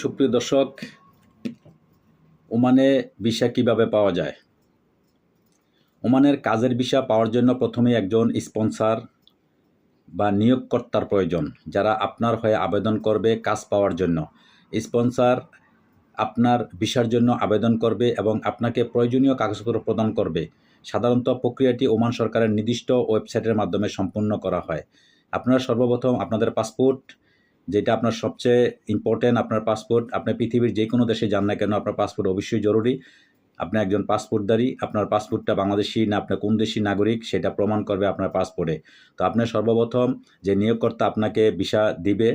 সুপ্রিয় দর্শক, ওমানে ভিসা কীভাবে পাওয়া যায়? ওমানের কাজের ভিসা পাওয়ার জন্য প্রথমে একজন স্পন্সর বা নিয়োগকর্তার প্রয়োজন, যারা আপনার হয়ে আবেদন করবে কাজ পাওয়ার জন্য। স্পন্সর আপনার ভিসার জন্য আবেদন করবে এবং আপনাকে প্রয়োজনীয় কাগজপত্র প্রদান করবে। সাধারণত প্রক্রিয়াটি ওমান সরকারের নির্দিষ্ট ওয়েবসাইটের মাধ্যমে সম্পূর্ণ করা হয়। আপনারা সর্বপ্রথম আপনাদের পাসপোর্ট যেটা আপনার সবচেয়ে ইম্পর্টেন্ট আপনার পাসপোর্ট আপনি পৃথিবীর যে কোনো দেশে যান না কেন, আপনার পাসপোর্ট অবশ্যই জরুরি। আপনি একজন পাসপোর্টধারী আপনার পাসপোর্টটা বাংলাদেশি না আপনার কোন দেশি নাগরিক, সেটা প্রমাণ করবে আপনার পাসপোর্টে তো আপনার সর্বপ্রথম যে নিয়োগকর্তা আপনাকে ভিসা দিবে,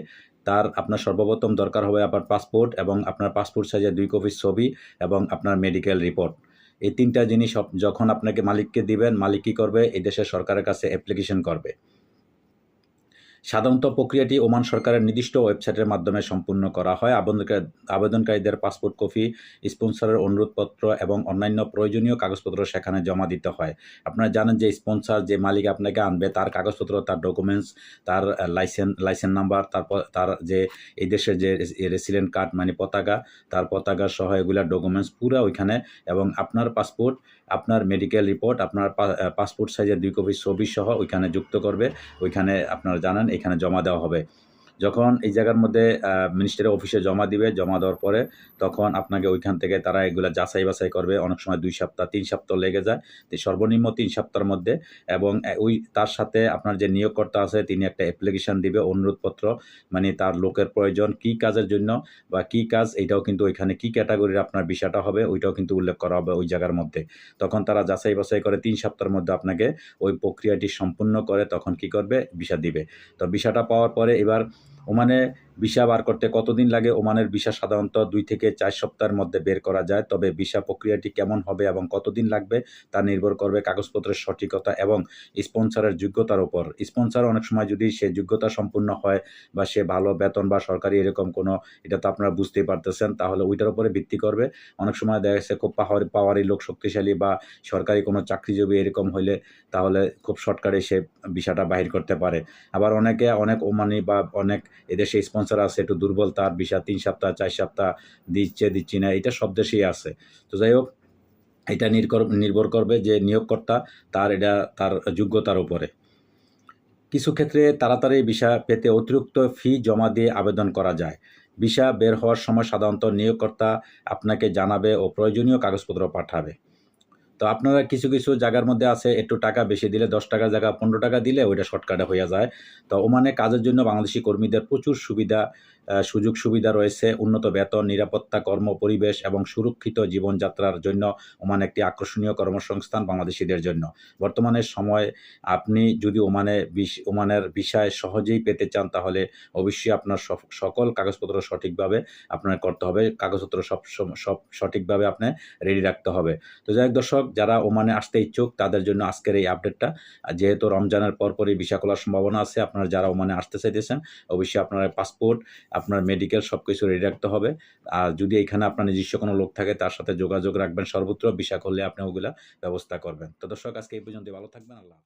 তার আপনার সর্বপ্রথম দরকার হবে আপনার পাসপোর্ট এবং আপনার পাসপোর্ট সাইজের দুই কপির ছবি এবং আপনার মেডিকেল রিপোর্ট এই তিনটা জিনিস যখন আপনাকে মালিককে দিবেন, মালিক কী করবে? এই দেশের সরকারের কাছে অ্যাপ্লিকেশন করবে। সাধারণত প্রক্রিয়াটি ওমান সরকারের নির্দিষ্ট ওয়েবসাইটের মাধ্যমে সম্পূর্ণ করা হয়। আবেদনকারী, আবেদনকারীদের পাসপোর্ট কপি, স্পন্সরের অনুরোধপত্র এবং অন্যান্য প্রয়োজনীয় কাগজপত্র সেখানে জমা দিতে হয়। আপনারা জানেন যে স্পন্সর যে মালিক আপনাকে আনবে, তার কাগজপত্র, তার ডকুমেন্টস, তার লাইসেন্স লাইসেন্স নাম্বার, তারপর তার যে এই দেশের যে রেসিডেন্ট কার্ড মানে পতাকা, তার পতাকা সহ এগুলার ডকুমেন্টস পুরো ওইখানে এবং আপনার পাসপোর্ট, আপনার মেডিকেল রিপোর্ট, আপনার পাসপোর্ট সাইজের দুই কপি ছবি সহ ওইখানে যুক্ত করবে। ওইখানে আপনারা জানেন এখানে জমা দেওয়া হবে। যখন এই জায়গার মধ্যে মিনিস্টারি অফিসে জমা দিবে, জমা দেওয়ার পরে তখন আপনাকে ওইখান থেকে তারা এগুলো যাচাই বাছাই করবে। অনেক সময় দুই সপ্তাহ, তিন সপ্তাহ লেগে যায়। তো সর্বনিম্ন তিন সপ্তাহের মধ্যে এবং ওই তার সাথে আপনার যে নিয়োগকর্তা আছে, তিনি একটা অ্যাপ্লিকেশন দিবে, অনুরোধপত্র মানে তার লোকের প্রয়োজন, কি কাজের জন্য বা কি কাজ এইটাও কিন্তু ওইখানে কি ক্যাটাগরির আপনার বিষয়টা হবে, ওইটাও কিন্তু উল্লেখ করা হবে ওই জায়গার মধ্যে। তখন তারা যাচাই বাছাই করে তিন সপ্তাহের মধ্যে আপনাকে ওই প্রক্রিয়াটি সম্পূর্ণ করে তখন কি করবে? ভিসা দিবে। তো ভিসাটা পাওয়ার পরে এবার ওমানে ভিসা বার করতে কতদিন লাগে? ওমানের ভিসা সাধারণত দুই থেকে চার সপ্তাহের মধ্যে বের করা যায়। তবে ভিসা প্রক্রিয়াটি কেমন হবে এবং কতদিন লাগবে তা নির্ভর করবে কাগজপত্রের সঠিকতা এবং স্পন্সরের যোগ্যতার উপর। স্পন্সর অনেক সময় যদি সে যোগ্যতা সম্পূর্ণ হয় বা সে ভালো বেতন বা সরকারি এরকম কোনো, এটা তো আপনারা বুঝতেই পারতেছেন, তাহলে ওইটার উপরে ভিত্তি করবে। অনেক সময় দেখা যাচ্ছে খুব পাওয়ারি পাওয়ারি লোক শক্তিশালী বা সরকারি কোনো চাকরিজীবী এরকম হলে তাহলে খুব শর্টকাটে সে ভিসাটা বাহির করতে পারে। আবার অনেকে, অনেক ওমানি বা অনেক এদেশে স্পন্সর আছে, একটু দুর্বল তার ভিসা তিন সপ্তাহ, চার সপ্তাহ দিচ্ছে, দিচ্ছি না, এটা সব দেশেই আছে। তো যাই হোক, এটা নির্ভর করবে যে নিয়োগকর্তা তার এটা, তার যোগ্যতার উপরে। কিছু ক্ষেত্রে তাড়াতাড়ি ভিসা পেতে অতিরিক্ত ফি জমা দিয়ে আবেদন করা যায়। ভিসা বের হওয়ার সময় সাধারণত নিয়োগকর্তা আপনাকে জানাবে ও প্রয়োজনীয় কাগজপত্র পাঠাবে। তো আপনারা কিছু কিছু জায়গার মধ্যে আছে, একটু টাকা বেশি দিলে দশ টাকার জায়গা, পনেরো টাকা দিলে ওইটা শর্টকাটে হয়ে যায়। তো ওমানে কাজের জন্য বাংলাদেশি কর্মীদের প্রচুর সুবিধা সুযোগ সুবিধা রয়েছে, উন্নত বেতন, নিরাপত্তা, কর্ম, পরিবেশ এবং সুরক্ষিত জীবনযাত্রার জন্য ওমান একটি আকর্ষণীয় কর্মসংস্থান বাংলাদেশিদের জন্য। বর্তমানে সময়, আপনি যদি ওমানে বিশ- ওমানের বিষয় সহজেই পেতে চান, তাহলে অবশ্যই আপনার সকল কাগজপত্র সঠিকভাবে আপনার করতে হবে। কাগজপত্র সব সব সঠিকভাবে আপনি রেডি রাখতে হবে। তো যাই হোক দর্শক যারা ওমানে আসতে ইচ্ছুক, তাদের জন্য আজকের এই আপডেটটা যেহেতু রমজানের পরপরই ভিসা খোলার সম্ভাবনা আছে, আপনারা যারা ওমানে আসতে চাইতেছেন, অবশ্যই আপনার পাসপোর্ট আপনার মেডিকেল সব কিছু রেডি রাখতে হবে। আর যদি এখানে আপনার নিজস্ব কোনো লোক থাকে, তার সাথে যোগাযোগ রাখবেন সর্বত্র ভিসা করলে আপনি ওগুলা ব্যবস্থা করবেন। তো দর্শক, আজকে এই পর্যন্ত ভালো থাকবেন, আল্লাহ।